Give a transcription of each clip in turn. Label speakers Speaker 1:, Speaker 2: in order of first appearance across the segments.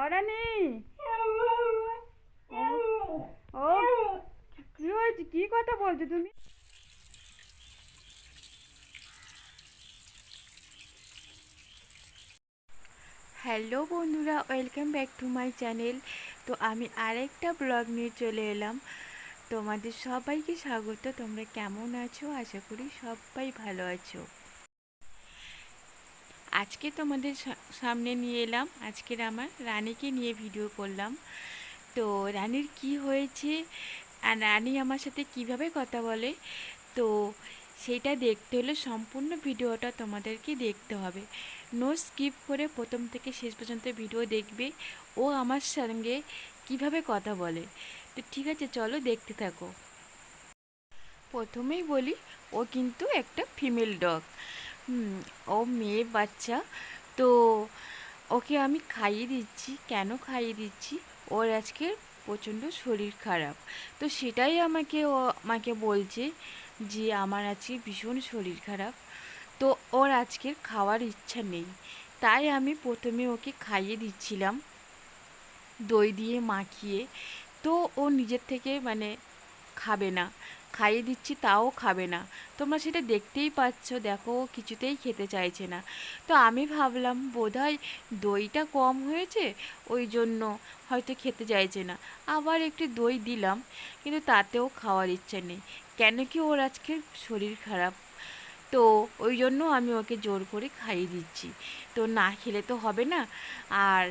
Speaker 1: অরানি ও কি হয়েছে কি কথা বলছো তুমি
Speaker 2: হ্যালো বন্ধুরা welcome back to my channel তো আমি আরেকটা ব্লগ নিয়ে চলে এলাম। তোমাদের সবাইকে স্বাগত। তোমরা কেমন আছো? আশা করি সবাই ভালো আছো। আজকে তোমাদের সামনে নিয়ে এলাম। আজকের আমার রানীকে নিয়ে ভিডিও করলাম। তো রানীর কি হয়েছে আর রানী আমার সাথে কীভাবে কথা বলে, তো সেইটা দেখতে হলে সম্পূর্ণ ভিডিওটা তোমাদেরকে দেখতে হবে। নো স্কিপ করে প্রথম থেকে শেষ পর্যন্ত ভিডিও দেখবে। ও আমার সঙ্গে কীভাবে কথা বলে। তো ঠিক আছে, চলো দেখতে থাকো। প্রথমেই বলি, ও কিন্তু একটা ফিমেল ডগ ও মেয়ে বাচ্চা। তো ওকে আমি খাইয়ে দিচ্ছি। কেন খাইয়ে দিচ্ছি? ওর আজকে প্রচণ্ড শরীর খারাপ। তো সেটাই আমাকে ও, আমাকে বলছে যে আমার আজকে ভীষণ শরীর খারাপ। তো ওর আজকের খাওয়ার ইচ্ছা নেই। তাই আমি প্রথমে ওকে খাইয়ে দিচ্ছিলাম। দই দিয়ে মাখিয়ে। তো ও নিজের থেকে মানে খাবে না। খাইয়ে দিচ্ছি, তাও খাবে না। তোমরা সেটা দেখতেই পাচ্ছ, দেখো কিছুতেই খেতে চাইছে না। তো আমি ভাবলাম, বোধহয় দইটা কম হয়েছে, ওই জন্য হয়তো খেতে চাইছে না। আবার একটু দই দিলাম, কিন্তু তাতেও খাওয়ার ইচ্ছে নেই। কেন কি ওর আজকে শরীর খারাপ? তো ওই জন্য আমি ওকে জোর করে খাইয়ে দিচ্ছি। তো না খেলে তো হবে না। আর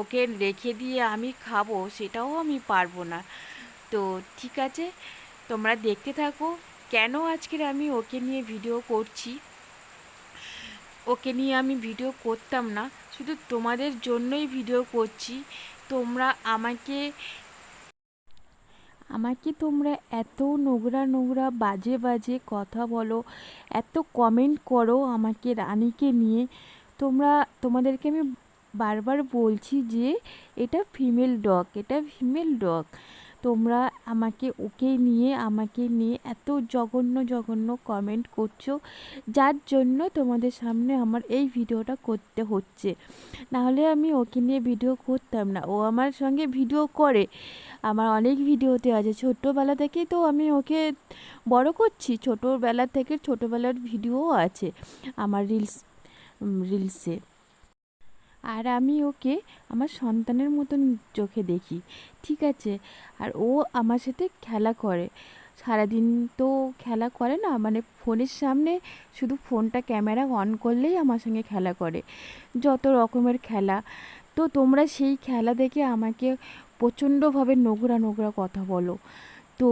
Speaker 2: ওকে রেখে দিয়ে আমি খাব, সেটাও আমি পারব না। তো ঠিক আছে তোমরা দেখতে থাকো কেন আজকের আমি ওকে নিয়ে ভিডিও করছি। ওকে নিয়ে আমি ভিডিও করতাম না, শুধু তোমাদের জন্যই ভিডিও করছি। তোমরা আমাকে আমাকে তোমরা এত নোংরা নোংরা বাজে বাজে কথা বলো, এত কমেন্ট করো আমাকে, রানীকে নিয়ে। তোমরা, তোমাদেরকে আমি বারবার বলছি যে এটা ফিমেল ডগ এটা ফিমেল ডগ তোমরা আমাকে ওকে নিয়ে, আমাকে নিয়ে এত জঘন্য জঘন্য কমেন্ট করছ, যার জন্য তোমাদের সামনে আমার এই ভিডিওটা করতে হচ্ছে। নাহলে আমি ওকে নিয়ে ভিডিও করতাম না। ও আমার সঙ্গে ভিডিও করে। আমার অনেক ভিডিওতে আছে। ছোটোবেলা থেকেই তো আমি ওকে বড় করছি। ছোটোবেলা থেকে ছোটোবেলার ভিডিও আছে। আমার রিলস রিলসে আর আমি ওকে আমার সন্তানের মতন চোখে দেখি, ঠিক আছে? আর ও আমার সাথে খেলা করে। সারাদিন তো খেলা করে না মানে ফোনের সামনে শুধু ফোনটা ক্যামেরা অন করলেই আমার সঙ্গে খেলা করে। যত রকমের খেলা। তো তোমরা সেই খেলা দেখে আমাকে প্রচণ্ডভাবে নোংরা নোংরা কথা বলো। তো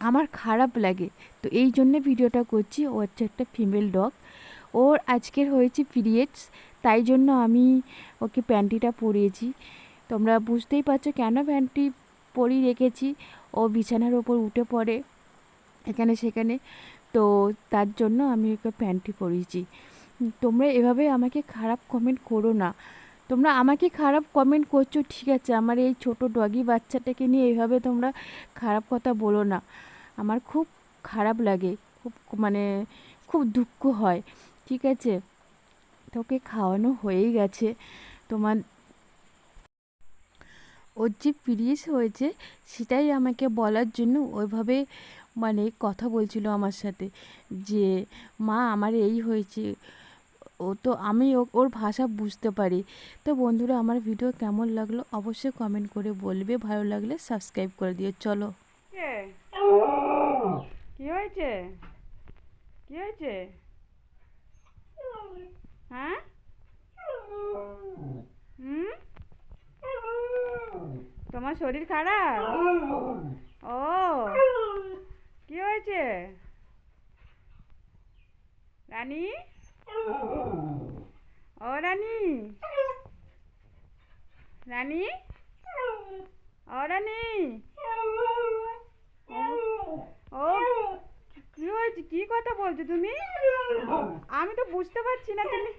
Speaker 2: আমার খারাপ লাগে। তো এই জন্যে ভিডিওটা করছি। ও হচ্ছে একটা ফিমেল ডগ ওর আজকের হয়েছে পিরিয়ডস। তাই জন্য আমি ওকে প্যান্টিটা পরিয়েছি। তোমরা বুঝতেই পারছ কেন প্যান্টটি পরিয়ে রেখেছি? ও বিছানার ওপর উঠে পড়ে এখানে সেখানে। তো তার জন্য আমি ওকে প্যান্টটি পরিয়েছি। তোমরা এভাবে আমাকে খারাপ কমেন্ট করো না। তোমরা আমাকে খারাপ কমেন্ট করছ, ঠিক আছে। আমার এই ছোট ডগি বাচ্চাটাকে নিয়ে এভাবে তোমরা খারাপ কথা বলো না। আমার খুব খারাপ লাগে, খুব মানে খুব দুঃখ হয়, ঠিক আছে? তোকে খাওয়ানো হয়েই গেছে। তোমার ওর যে পিরিয়ডস হয়েছে, সেটাই আমাকে বলার জন্য ওইভাবে মানে কথা বলছিল আমার সাথে যে, মা, আমার এই হয়েছে। ও তো আমি ওর ভাষা বুঝতে পারি। তো বন্ধুরা, আমার ভিডিও কেমন লাগল অবশ্যই কমেন্ট করে বলবে। ভালো লাগলে সাবস্ক্রাইব করে দিও। চলো?
Speaker 1: কি হয়েছে? কি হয়েছে? হ্যাঁ? হুম? তোমার শরীর খারাপ? ও, কি হয়েছে? রানী? ও, রানী? রানী? ও রানী? ও কি হয়েছে? কি কথা বলছো তুমি? আমি তো বুঝতে পারছি না তুমি।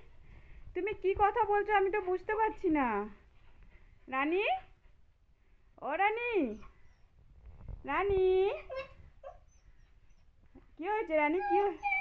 Speaker 1: তুমি কি কথা বলছো আমি তো বুঝতে পারছি না। রানী? ও রানী? রানী? কি হয়েছে রানী? কি হয়ে-